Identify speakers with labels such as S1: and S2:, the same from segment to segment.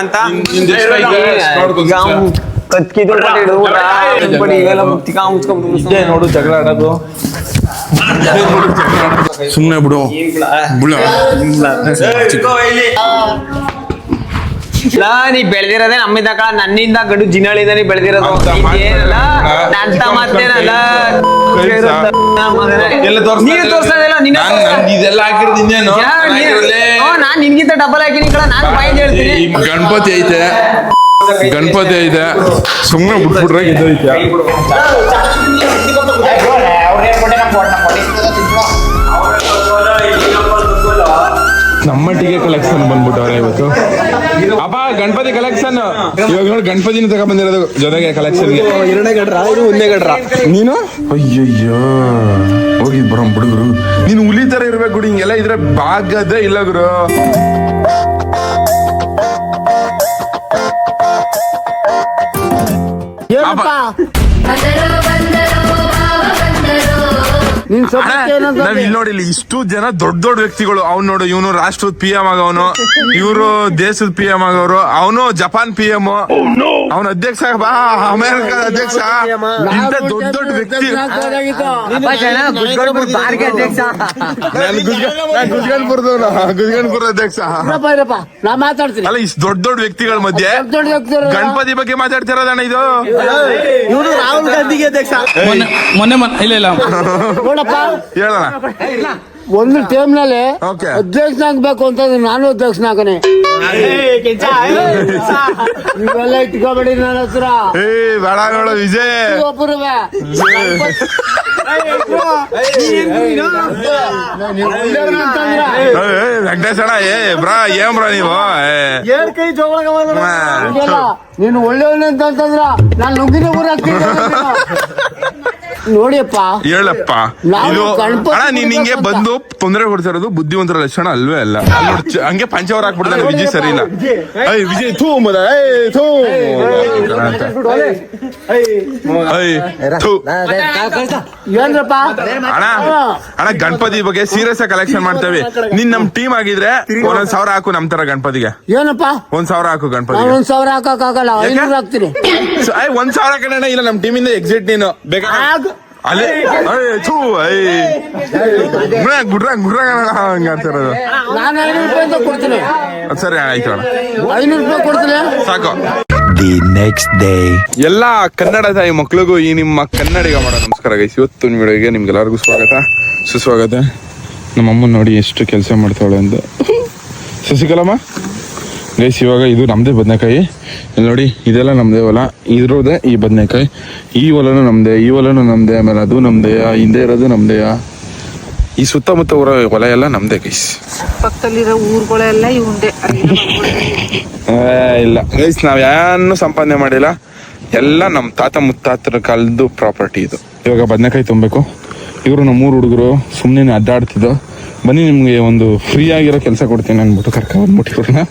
S1: ಅಂತ? ಕತ್ಕಿದ್ರು. ಬಟ್ ಈಗೆಲ್ಲ ಮುತ್ತಿಕ ಮುಚ್ಕೊಂಡ್ಬಿಟ್ಟು
S2: ನೋಡು ಜಗಳ ಆಡೋದು. ಸುಮ್ನೆ ಬಿಡು. ಬುಳ
S1: ಲಾ, ನೀ ಬೆಳೆದಿರೋದೇ ನಮ್ಮಿಂದ ಕಳ ನನ್ನಿಂದ ಗಡು ಜಿನಳಿಂದ ನೀ ಬೆಳೆದಿರೋದು.
S2: ಅಂತ ಮಾತಾಡ್ಬೇಡ.
S1: ಏನಲ್ಲ ನಂತ ಮಾತೇನಲ್ಲ ನೀನು ತೋರ್ಸೋದಿಲ್ಲ ನಿನ್ನ
S2: ನಾನ್ ನನ್ಗೆ ಇದೆಲ್ಲ ಹಾಕಿರೋದು ಇನ್ನೇನು?
S1: ನಾನ್ ನಿನ್ಗಿಂತ ಡಬಲ್ ಹಾಕಿನಿ ಕಳ ನಾನು ಬಾಯಿಗೆ ಹೇಳ್ತೀನಿ.
S2: ಈ ಗಣಪತಿ ಐತೆ. ಗಣಪತಿ ಐತೆ. ಸುಮ್ಮನೆ ಬಿಟ್ಬಿಟ್ರೆ ಇದೈತೆ ನಮ್ಮಟ್ಟಿಗೆ ಕಲೆಕ್ಷನ್ ಬಂದ್ಬಿಟ್ಟವ್ರೆ ಇವತ್ತು. ಅಪ್ಪ ಗಣಪತಿ ಕಲೆಕ್ಷನ್ ಇವಾಗ ನೋಡಿ ಗಣಪತಿನ ತಗೊಂಡ್ ಬಂದಿರೋದು ಜೊತೆಗೆ ಕಲೆಕ್ಷನ್
S3: ಎರಡನೇ ಗಡ್ರ ಇದು ಒಂದೇ ಗಡ್ರ.
S2: ನೀನು? ಅಯ್ಯಯ್ಯೋ ಹೋಗಿ ಬರೋ ಹುಡುಗರು. ನೀನು ಹುಲಿ ತರ ಇರ್ಬೇಕು ಗುಡಿ ಹಿಂಗೆಲ್ಲ ಇದ್ರೆ ಬಾಗದೇ ಇಲ್ಲ ಗುರು.
S3: ಏನಪ್ಪ ನಿನ್
S2: ನಾವ್ ಇಲ್ಲಿ ನೋಡಿ ಇಲ್ಲಿ ಇಷ್ಟು ಜನ ದೊಡ್ಡ ದೊಡ್ಡ ವ್ಯಕ್ತಿಗಳು. ಅವ್ನು ನೋಡು ಇವನು ರಾಷ್ಟ್ರದ ಪಿ ಎಂ ಆಗವನು. ಇವರು ದೇಶದ ಪಿ ಎಂ ಆಗವ್ರು. ಅವನು ಜಪಾನ್ ಪಿ ಎಂ ಅವನ ಅಧ್ಯಕ್ಷ ಬಾ ಅಮೆರಿಕದ ಅಧ್ಯಕ್ಷ. ಇಂತ ದೊಡ್ಡ ದೊಡ್ಡ ವ್ಯಕ್ತಿ. ನಾನು ಗುಜ್ಗನ್ಪುರದವನು ಗುಜ್ಗನ್ಪುರ ಅಧ್ಯಕ್ಷ. ಅಲ್ಲ ಇಷ್ಟು ದೊಡ್ಡ ದೊಡ್ಡ ವ್ಯಕ್ತಿಗಳ ಮಧ್ಯೆ ಗಣಪತಿ ಬಗ್ಗೆ ಮಾತಾಡ್ತಿರೋದಣ್ಣ ಇದು?
S3: ಇವರು ರಾಹುಲ್ ಗಾಂಧಿಗೆ ಅಧ್ಯಕ್ಷ.
S4: ಮೊನ್ನೆ ಇಲ್ಲ ಇಲ್ಲ.
S3: ನೋಡಪ್ಪ
S2: ಹೇಳೋಣ.
S3: ಒಂದು ಟೈಮ್ನಲ್ಲಿ
S2: Okay.
S3: ಅಧ್ಯಕ್ಷ ಆಗ್ಬೇಕು ಅಂತಂದ್ರೆ ನಾನು ಅಧ್ಯಕ್ಷನಾಗನೆ ಇವೆಲ್ಲ ಇಟ್ಕೋಬೇಡಿ ನನ್ನ ಹತ್ರ.
S2: ಏ ಬೇಡ ನೋಡು ವಿಜಯ್.
S3: ಒಬ್ಬರುವೆ
S2: ಏ, ಏ, ವೆಂಕಟೇಶ್ ಅಣ್ಣ ಏ ಬ್ರಾ ಏನ್ ಬ್ರಾ ನೀವು? ಏ.
S3: ಹಂಗೆಲ್ಲ ನೀನು ಒಳ್ಳೆಯವನೇ ಅಂತಂದ್ರ ನಾನು ನುಗ್ಗಿನ ಊರ ನೋಡಿಯಪ್ಪ
S2: ಹೇಳಪ್ಪ ಇದು ಅಣ್ಣ ನೀನ್ ಹಿಂಗೆ ಬಂದು ತೊಂದರೆ ಕೊಡ್ತಿರೋದು ಬುದ್ಧಿವಂತರ ಲಕ್ಷಣ ಅಲ್ವೇ ಅಲ್ಲ ಹಂಗೆ ಪಂಚವರ ಹಾಕ್ಬಿಡ್ತಾನೆ ವಿಜಯ್ ಸರಿ ಇಲ್ಲ ಐ ವಿಜಯ್ ಥೂ ಮದ ಥೂ ಐ ಥೂ
S3: ಏನ್ರಪ್ಪ
S2: ಅಣ್ಣ ಅಣ್ಣ ಗಣಪತಿ ಬಗ್ಗೆ ಸೀರಿಯಸ್ ಕಲೆಕ್ಷನ್ ಮಾಡ್ತೇವೆ ನೀನ್ ನಮ್ ಟೀಮ್ ಆಗಿದ್ರೆ ಒಂದೊಂದ್ ಸಾವಿರ ಹಾಕು ನಮ್ ತರ ಗಣಪತಿಗೆ
S3: ಏನಪ್ಪ
S2: ಒಂದ್ ಸಾವಿರ ಹಾಕು
S3: ಗಣಪತಿ
S2: ಗಣಪತಿಗೆ
S3: ಒಂದ್ ಸಾವಿರ ಹಾಕಕ್ಕಾಗಲ್ಲ ಐನೂರು ಹಾಕ್ತೀನಿ
S2: ಸ- ಐ ಒಂದ್ ಸಾವಿರ ಕಣ ಇಲ್ಲ ನಮ್ ಟೀಮ್ ಇಂದ ಎಕ್ಸಿಟ್ ನೀನು ಬೇಕಾ
S3: ಆಗ್.
S2: ಅಯ್ಯ ಐ ಥೂ ಐ ಗುಡ್ರ ಗುಡ್ರ ಹಂಗ ಅಂತಿರೋದು
S3: ನಾನು ಐನೂರು ರೂಪಾಯಿ ಅಂತ ಕೊಡ್ತೀನಿ.
S2: ಸರಿ ಆಯ್ತು
S3: ಐನೂರು ರೂಪಾಯಿ ಕೊಡ್ತೀನಿ.
S2: ಸಾಕು.
S5: ದಿ ನೆಕ್ಸ್ಟ್ ಡೇ
S2: ಎಲ್ಲ ಕನ್ನಡ ತಾಯಿ ಮಕ್ಳಿಗೂ ಈ ನಿಮ್ಮ ಕನ್ನಡಿಗ ಮಾಡೋ ನಮಸ್ಕಾರ ಗೈಸ್ ಇವತ್ತು ವಿಡಿಯೋಗೆ ನಿಮ್ಗೆಲ್ಲರಿಗೂ ಸ್ವಾಗತ. ಸುಸ್ವಾಗತ. ನಮ್ಮಮ್ಮ ನೋಡಿ ಎಷ್ಟು ಕೆಲಸ ಮಾಡ್ತಾಳೆ ಅಂತ. ಶಶಿಕಲಮ್ಮ ಗೈಸ್ ಇವಾಗ ಇದು ನಮ್ದೇ ಬದನೆಕಾಯಿ. ಇಲ್ಲಿ ನೋಡಿ ಇದೆಲ್ಲ ನಮ್ದೇ ಹೊಲ. ಇದ್ರೋದೆ ಈ ಬದನೆಕಾಯಿ. ಈ ಹೊಲನು ನಮ್ದೇ ಈ ಹೊಲನು ನಮ್ದೇ ಆಮೇಲೆ ಅದು ನಮ್ಮದೇ ಹಿಂದೆ ಇರೋದು ನಮ್ದೇ ಈ ಸುತ್ತಮುತ್ತ ಊರ ಹೊಲ ಎಲ್ಲ ನಮ್ದೇ ಗೈಸ್.
S6: ಪಕ್ಕದಲ್ಲಿರೋ ಊರುಗಳೆಲ್ಲ
S2: ಇಲ್ಲ. ಗೈಸ್ ನಾವು ಯಾರು ಸಂಪಾದನೆ ಮಾಡಿಲ್ಲ. ಎಲ್ಲ ನಮ್ಮ ತಾತ ಮುತ್ತಾತರ ಕಾಲದ್ದು ಪ್ರಾಪರ್ಟಿ ಇದು. ಇವಾಗ ಬದನೆಕಾಯಿ ತುಂಬಬೇಕು. ಇವರು ನಮ್ಮೂರು ಹುಡುಗರು ಸುಮ್ಮನೆ ಅಡ್ಡಾಡ್ತಿದ್ದು. ಬನ್ನಿ ನಿಮ್ಗೆ ಒಂದು ಫ್ರೀ ಆಗಿರೋ ಕೆಲಸ ಕೊಡ್ತೀನಿ ಅನ್ಬಿಟ್ಟು ಕರ್ಕ ಬಂದ್ಬಿಟ್ಟು ಇವ್ರನ್ನ.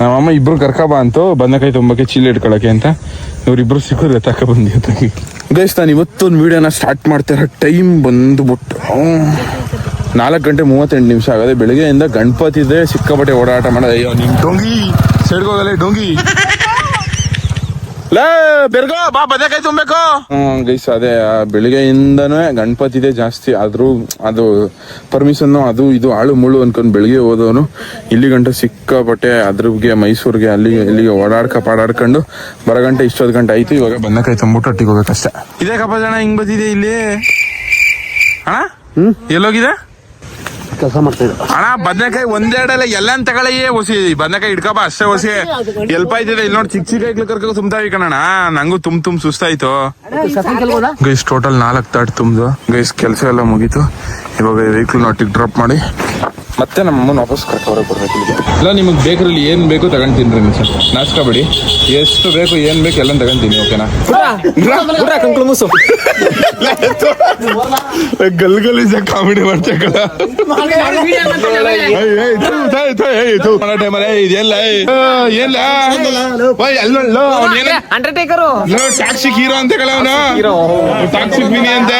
S2: ನಮ್ಮ ಅಮ್ಮ ಇಬ್ರು ಕರ್ಕ ಬಾ ಅಂತು ಬಂದಕಾಯಿ ತುಂಬಕ್ಕೆ ಚೀಲ ಇಟ್ಕೊಳಕ್ಕೆ ಅಂತ. ಇವ್ರಿಬ್ರು ಸಿಕ್ಕರು ತಕ ಬಂದಿ ಗೈಸ್ ನಾನು ಇವತ್ತೊಂದು ವಿಡಿಯೋನ ಸ್ಟಾರ್ಟ್ ಮಾಡ್ತಿರೋ ಟೈಮ್ ಬಂದ್ಬಿಟ್ಟು. ನಾಲ್ಕು ಗಂಟೆ ಮೂವತ್ತೆಂಟು ನಿಮಿಷ ಆಗದೆ. ಬೆಳಿಗ್ಗೆಯಿಂದ ಗಣಪತಿ ಇದೆ ಸಿಕ್ಕಾಪಟ್ಟೆ ಓಡಾಟ ಮಾಡೋದು. ಅಯ್ಯೋ ನಿಮ್ ಡೊಂಗಿ. ಸೈಡ್ಗೋಗಲ್ಲ ಡೊಂಗಿ. ಲೇ ಬೆರ್ಗೋ ಬಾ ತುಂಬಬೇಕು ಗೈಸ್ ಅದೇ ಆ ಬೆಳಿಗ್ಗೆಯಿಂದನೇ ಗಣಪತಿ ಇದೆ ಜಾಸ್ತಿ. ಆದ್ರೂ ಅದು ಪರ್ಮಿಷನ್ ಅದು ಇದು ಆಳು ಮುಳು ಅನ್ಕೊಂಡು ಬೆಳಿಗ್ಗೆ ಹೋದವನು ಇಲ್ಲಿ ಗಂಟ ಸಿಕ್ಕಾಪಟ್ಟೆ ಅದ್ರಿಗೆ ಮೈಸೂರಿಗೆ ಅಲ್ಲಿ ಇಲ್ಲಿಗೆ ಓಡಾಡ್ಕ ಪಾಡಾಡ್ಕೊಂಡು ಬರ ಗಂಟೆ ಇಷ್ಟೊತ್ತು ಗಂಟೆ ಆಯ್ತು. ಇವಾಗ ಬದನೆಕಾಯಿ ತುಂಬಿಟ್ಟು ಅಟ್ಟಿಗೆ ಹೋಗ್ಬೇಕಷ್ಟೇ. ಇದೇ ಕಪ್ಪ ಜನ ಹಿಂಗ್ ಬಂದಿದೆ ಇಲ್ಲಿ? ಅಣ್ಣ? ಎಲ್ಲೋಗಿದೆ
S3: ಕೆಲಸ ಮಾಡ್ತಾ ಇದ್ದ
S2: ಅಣ್ಣ ಬದನೆಕಾಯಿ ಒಂದೆರಡಲ್ಲ ಎಲ್ಲ ತಗೊಳ್ಳೇ ಹೊಸಿ ಬದನೆಕಾಯಿ ಇಡ್ಕಪ್ಪ ಅಷ್ಟೇ ಹೊಸಿ ಎಲ್ಪ ಆಯ್ತಿದೆ. ಇಲ್ಲಿ ನೋಡಿ ಚಿಕ್ಕ ಚಿಕ್ಕ ಐಕ್ಳು ಕರ್ಕ ತುಂಬ್ತಾವಿ ಕಣಣ್ಣ ನಂಗೂ ತುಂಬ ತುಮ್ ಸುಸ್ತಾಯ್ತು. ಗೈಸ್ ಟೋಟಲ್ ನಾಲ್ಕು ತಾಟ್ ತುಂಬ್ದು ಗೈಸ್ ಕೆಲಸ ಎಲ್ಲ ಮುಗೀತು. ಇವಾಗ ವೆಹಿಕಲ್ ನೋಟಿಗೆ ಡ್ರಾಪ್ ಮಾಡಿ. ಮತ್ತೆ ನಮ್ಮ ಅಮ್ಮನ ವಾಪಸ್ ಕರ್ಕೊಂಡ್ರೆ ಬರ್ಬೇಕು. ಇಲ್ಲಿಗೆ ಇಲ್ಲ ನಿಮಗೆ ಬೇಕರಲ್ಲಿ ಏನು ಬೇಕು ತಗೊಂತೀನಿ ರೀ ಸರ್. ನಾಚ್ಕೋಬೇಡಿ. ಎಷ್ಟು ಬೇಕು ಏನು ಬೇಕು ಎಲ್ಲ ತಗೊಂತೀನಿ ಓಕೆನಾ? ಗಲ್ ಗಲೀಜ ಕಾಮಿಡಿ ಮಾಡ್ತೇಕಲ್ಲ
S1: ಅಂಡರ್ಟೇಕರು
S2: ಟಾಕ್ಸಿಕ್ ಹೀರೋ ಅಂತ ಅವನು. ಟಾಕ್ಸಿಕ್ ಮಿನಿ ಅಂತ.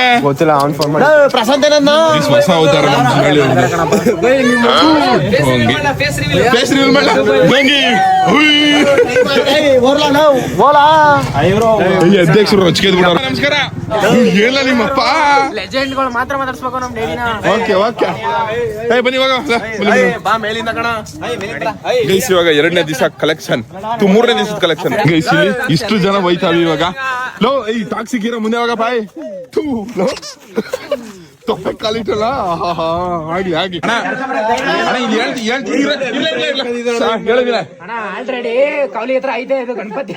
S3: ಪ್ರಶಾಂತ್ ಏನನ್ನ
S2: ಹೊಸ ಅವತಾರ ನಮ್ಮ ಸುಳ್ಳಿ ಅವ್ನ್ದು. ಫೇಸ್ ರಿವೀಲ್ ಮಾಡ ಈ ಅಧ್ಯಕ್ಷರು ರೊಚ್ಚಿಗೆ ನಮಸ್ಕಾರ. ಏನಿಲ್ಲ ನಿಮ್ಮಪ್ಪ?
S1: ಲೆಜೆಂಡ್ಗಳು ಮಾತ್ರ ಮಾತಾಡ್ಸ್ಬೇಕು ನಮ್ ಡೈರಿನ.
S2: Okay okay. ಏ ಬನ್ನಿ ಇವಾಗ.
S1: ಬಾ ಮೇಲಿಂದ ಕಣ.
S2: ಗೈಸ್ ಇವಾಗ ಎರಡನೇ ದಿವಸ ಕಲೆಕ್ಷನ್ ತು ಮೂರನೇ ದಿವಸದ ಕಲೆಕ್ಷನ್ ಗೈಸ್ ಇಲ್ಲಿ ಇಷ್ಟು ಜನ ಬೈತಾವಿ ಇವಾಗ. ಲೋ ಈ ಟಾಕ್ಸಿಕ್ ಇರೋ ಮುಂದೆ ಇವಾಗ ಬಾಯ್ ಥೂ, ಲೋ. ತೊಪ್ಪೆ ಕಾಲಿಟ್ಟಲ್ಲ ಆಗ್ಲಿ ಆಗ್ಲಿ. ಅಣ್ಣ ಅಣ್ಣ,
S1: ಆಲ್ರೆಡಿ ಕೌಲಿ ಹತ್ರ ಐತೆ ಇದು ಗಣಪತಿ.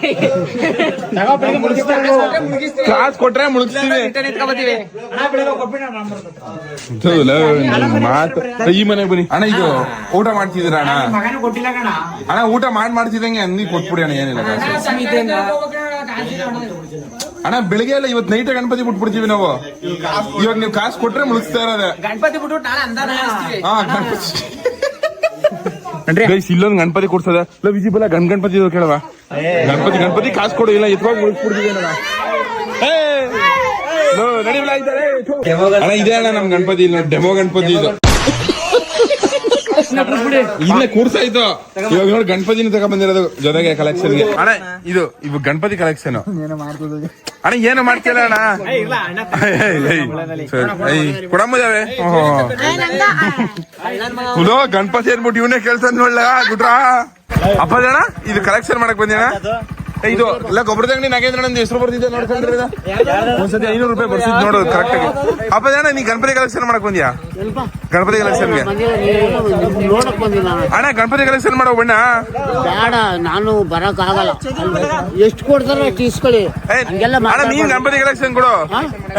S2: ಕ್ಲಾಸ್ ಕೊಟ್ರೆ ಮುಳುಗಿಸ್ತೀವಿ ಮಾತು. ಈ ಮನೆಗೆ ಬನ್ನಿ. ಅಣ್ಣ ಇದು ಊಟ ಮಾಡ್ತಿದ್ದೀರಾ ಅಣ್ಣ? ಅಣ್ಣ ಊಟ ಮಾಡಿ ಮಾಡ್ತಿದಂಗೆ ಅಂದಿ ಕೊಟ್ಬಿಡಿ ಅಣ್ಣ ಏನಿಲ್ಲ. ಅಣ್ಣ ಬೆಳಿಗ್ಗೆ ಎಲ್ಲ ಇವತ್ತು ನೈಟ್ ಗಣಪತಿ ಬಿಟ್ಬಿಡ್ತೀವಿ ನಾವು. ಇವಾಗ ನೀವು ಕಾಸು ಕೊಟ್ರೆ ಮುಳುಗಿಸ್ತಾ ಇರೋದೆ.
S1: ಗಣಪತಿ ಬಿಟ್ಟು ನಾಳೆ ಅಂದಾನ
S2: ಹಾ ಗಣಪತಿ. ಗೈಸ್ ಇಲ್ಲೊಂದು ಗಣಪತಿ ಕೊಡ್ಸದ. ಇಲ್ಲ ವಿಜಿಬಲ ಗಣ್ ಗಣಪತಿ ಇದು ಕೇಳವ ಗಣಪತಿ ಗಣಪತಿ ಕಾಸು ಕೊಡು ಇಲ್ಲ ಎತ್ಕೊಂಡು ಮುಳುಗಿಸ್ಬಿಡ್ತೀವಿ. ಅಣ್ಣ ಇದೆ ಅಣ್ಣ ನಮ್ ಗಣಪತಿ ಇಲ್ಲ ಡೆಮೋ ಗಣಪತಿ ಇದು. ಇಲ್ಲೇ ಕೂರ್ಸಾಯ್ತು ಇವಾಗ ನೋಡಿ ಗಣಪತಿನ ತಗೊಂಡ್ ಬಂದಿರೋದು ಜೊತೆಗೆ ಕಲೆಕ್ಷನ್ಗೆ. ಅಣ್ಣ ಇದು ಇವ್ ಗಣಪತಿ ಕಲೆಕ್ಷನ್ ಅಣ್ಣ ಏನು ಮಾಡ್ತಿಲ್ಲ ಅಣ್ಣ? ಕೊಡಂಬುದಾವೆ ಹುಲೋ ಗಣಪತಿ ಅನ್ಬಿಟ್ಟು ಇವನೇ ಕೆಲ್ಸ ನೋಡ್ಲ ಗುಡ್ರಾ? ಅಪ್ಪ ಇದು ಕಲೆಕ್ಷನ್ ಮಾಡಕ್ ಬಂದಿನ ಇದು ಇಲ್ಲ ಗೊಬ್ಬರದ ಅಂಗಡಿ ನಾಗೇಂದ್ರ ನಂದು ಹೆಸರು ಬರ್ತಿದ್ದೆ ನೋಡ್ಕೊಂಡ್ರಿ? ಒಂದ್ಸತಿ ಐನೂರು ರೂಪಾಯಿ ಬರ್ಸಿದ್ ನೋಡು ಕರೆಕ್ಟ್ ಆಗಿ. ಅಪ್ಪ ಜನ ನೀ ಗಣಪತಿ ಕಲೆಕ್ಷನ್ ಮಾಡಕ್ ಬಂದ್ಯಾ? ಗಣಪತಿ ಕಲೆಕ್ಷನ್ಗೆ ಅಣ್ಣ ಗಣಪತಿ ಕಲೆಕ್ಷನ್ ಮಾಡೋ ಬಣ್ಣ?
S3: ಬೇಡ ನಾನು ಬರಕ್ ಆಗಲ್ಲ. ಎಷ್ಟು ಕೊಡ್ತಾರ ಇಸ್ಕೊಳ್ಳಿ.
S2: ಅಣ್ಣ ನೀನ್ ಗಣಪತಿ ಕಲೆಕ್ಷನ್ ಕೊಡು.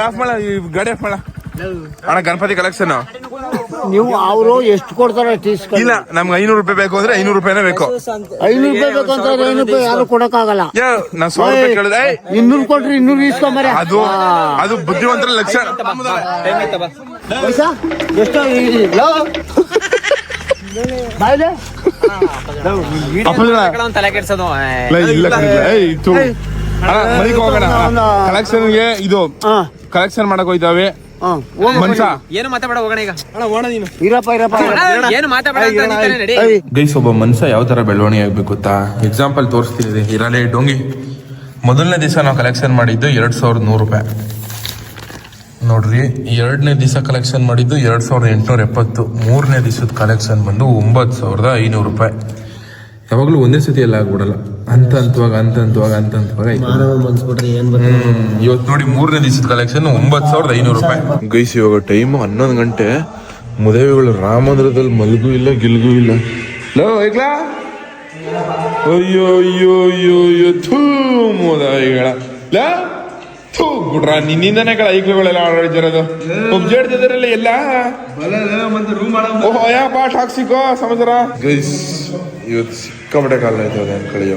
S2: ಆಫ್ ಮಾಡ ಗಾಡಿ ಆಫ್ ಮಾಡ. ಅಣ್ಣ ಗಣಪತಿ ಕಲೆಕ್ಷನ್
S3: ನೀವು ಅವರು ಎಷ್ಟು ಕೊಡ್ತಾರೆ ಇಸ್ಕೊಳ್ಳಿ.
S2: ಇಲ್ಲ ನಮ್ಗೆ ಐನೂರು ರೂಪಾಯಿ ಬೇಕು ಅಂದ್ರೆ ಐನೂರು ರೂಪಾಯಿನೇ ಬೇಕು.
S3: ಐನೂರು ರೂಪಾಯಿ ಬೇಕಂತ ಐನೂರು ರೂಪಾಯಿ ಯಾರು ಕೊಡಕ್ಕಾಗಲ್ಲ.
S2: ಯಾ ನಾ ಸಾವಿರ ರೂಪಾಯಿ ಕೇಳಿದೆ. ಏಯ್,
S3: ಇನ್ನೂರು ಕೊಟ್ರಿ ಇನ್ನೂರು ಇಸ್ಕೊಂಬರ.
S2: ಅದು ಅದು ಬುದ್ಧಿವಂತರ ಲಕ್ಷಣ
S3: ಪೈಸಾ ಎಷ್ಟು ಈ- ಲೋ. ಬಾಯ್ಲೆ.
S2: ಅಪ್ಪ ಜನ
S1: ತಲೆ ಕೆಡ್ಸೋದು.
S2: ಇಲ್ಲ, ಇಲ್ಲ ಕಣಯ್ಯ, ಏಯ್, ಥು. ಅಣ್ಣ ಮನೆಗೆ ಹೋಗೋಣ. ಕಲೆಕ್ಷನ್ಗೆ ಇದು
S3: ಹಾ.
S2: ಕಲೆಕ್ಷನ್ ಮಾಡಕ್ ಹೋಯ್ತಾವೆ
S1: ಏನು ಮಾತಾಡ ಹೋಗೋಣ ಈಗ.
S3: ಇರಪ್ಪ ಇರಪ್ಪ
S1: ಏನು ಮಾತಾಡ ನಡಿ.
S3: ಏಯ್,
S2: ಗೈಸ್ ಒಬ್ಬ ಮನುಷ್ಯ ಯಾವ ತರ ಬೆಳವಣಿಗೆ ಆಗ್ಬೇಕು ಗೊತ್ತಾ? ಎಕ್ಸಾಂಪಲ್ ತೋರಿಸ್ತೀನಿ ಇರಲೇ ಡೊಂಗಿ. ಮೊದಲನೇ ದಿವಸ ನಾವು ಕಲೆಕ್ಷನ್ ಮಾಡಿದ್ದು ಎರಡ್ ಸಾವಿರದ ನೂರು ರೂಪಾಯಿ. ನೋಡ್ರಿ ಎರಡನೇ ದಿವಸ ಕಲೆಕ್ಷನ್ ಮಾಡಿದ್ದು ಎರಡ್ ಸಾವಿರದ ಎಂಟುನೂರ ಎಪ್ಪತ್ತು. ಮೂರನೇ ದಿವಸದ ಕಲೆಕ್ಷನ್ ಬಂದು ಒಂಬತ್ತು ಸಾವಿರದ ಐನೂರು ರೂಪಾಯಿ. ಯಾವಾಗಲೂ ಒಂದೇ ಸತಿ ಎಲ್ಲ ಆಗ್ಬಿಡಲ್ಲ. ಅಂತ ಹಂತವಾಗ ಅಂತ ಹಂತವಾಗ ಅಂತ ಹಂತವಾಗ ಇವತ್ತು ನೋಡಿ ಮೂರನೇ ದಿವಸದ ಕಲೆಕ್ಷನ್ ಒಂಬತ್ತು ಸಾವಿರದ ಐನೂರು ರೂಪಾಯಿ. ಗೈಸ್ ಇವಾಗ ಟೈಮ್ ಹನ್ನೊಂದು ಗಂಟೆ. ಮುದೇವಿಗಳು ರಾಮಂದ್ರದಲ್ಲಿ ಮಲ್ಗೂ ಇಲ್ಲ ಗಿಲ್ಗೂ ಇಲ್ಲ. ಲೋ ಐಕ್ಲಾ ಅಯ್ಯೋ ಅಯ್ಯೋ ಅಯ್ಯೋ ಅಯ್ಯೋ ಥೂ ಮುದೇವಿಗಳ. ಲಾ ಥೂ ಗುಡ್ರ ನಿನ್ನಿಂದನೇ ಕಳ ಐಕ್ಲುಗಳೆಲ್ಲ ಆಡೋದಿರೋದು ಒಬ್ಜೇಡ್ತಿದಾರಲ್ಲ ಎಲ್ಲ. ಓಹೋ ಯಾ ಬಾ ಹಾಕ್ಸಿಕೋ ಸಮಾಚಾರ ಗೈಸ್ ಇವತ್ತು ಸಿಕ್ಕಾಪಟ್ಟೆ ಕಾಲ ಆಯ್ತದೆ ಅನ್ಕೊಳ್ಳಿ